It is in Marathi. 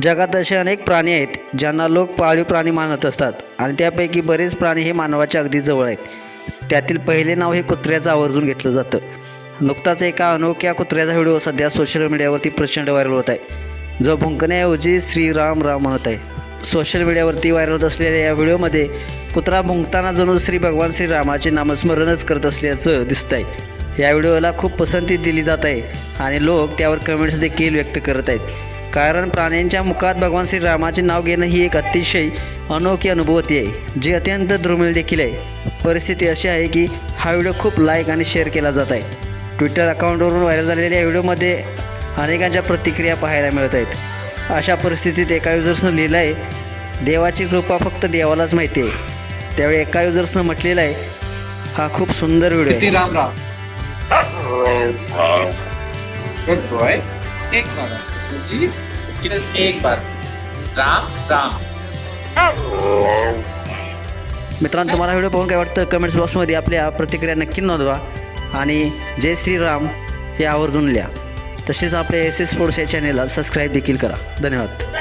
जगात असे अनेक प्राणी आहेत ज्यांना लोक पाळीव प्राणी मानत असतात आणि त्यापैकी बरेच प्राणी हे मानवाच्या अगदी जवळ आहेत. त्यातील पहिले नाव हे कुत्र्याचं आवर्जून घेतलं जातं. नुकताच एका अनोख्या कुत्र्याचा व्हिडिओ सध्या सोशल मीडियावरती प्रचंड व्हायरल होत आहे. जो भुंकण्याऐवजी श्रीराम राम म्हणत आहे. सोशल मीडियावरती व्हायरल होत असलेल्या या व्हिडिओमध्ये कुत्रा भुंकताना जणू श्री भगवान श्रीरामाचे नामस्मरणच करत असल्याचं दिसत आहे या व्हिडिओला खूप पसंती दिली जात आहे आणि लोक त्यावर कमेंट्स देखील व्यक्त करत आहेत. कारण प्राण्यांच्या मुखात भगवान श्रीरामाचे नाव घेणं ही एक अतिशय अनोखी अनुभूती आहे जी अत्यंत दुर्मिळ देखील आहे. परिस्थिती अशी आहे की हा व्हिडिओ खूप लाईक आणि शेअर केला जात आहे. ट्विटर अकाउंटवरून व्हायरल झालेल्या या व्हिडिओमध्ये अनेकांच्या प्रतिक्रिया पाहायला मिळत आहेत. अशा परिस्थितीत एका युजर्सनं लिहिलं आहे देवाची कृपा फक्त देवालाच माहिती आहे. त्यावेळी एका युजर्सनं म्हटलेलं आहे हा खूप सुंदर व्हिडिओ आहे. एक बार प्लीज एक बार। राम राम। मित्रांनो तुम्हाला व्हिडिओ पाहून काय वाटतं? कमेंट्स बॉक्समध्ये आपल्या प्रतिक्रिया नक्की नोंदवा. आणि जय श्रीराम हे आवर्जून लिहा. तसेच आपल्या एस एस स्पोर्ट्स या चॅनेलला सबस्क्राईब देखील करा. धन्यवाद.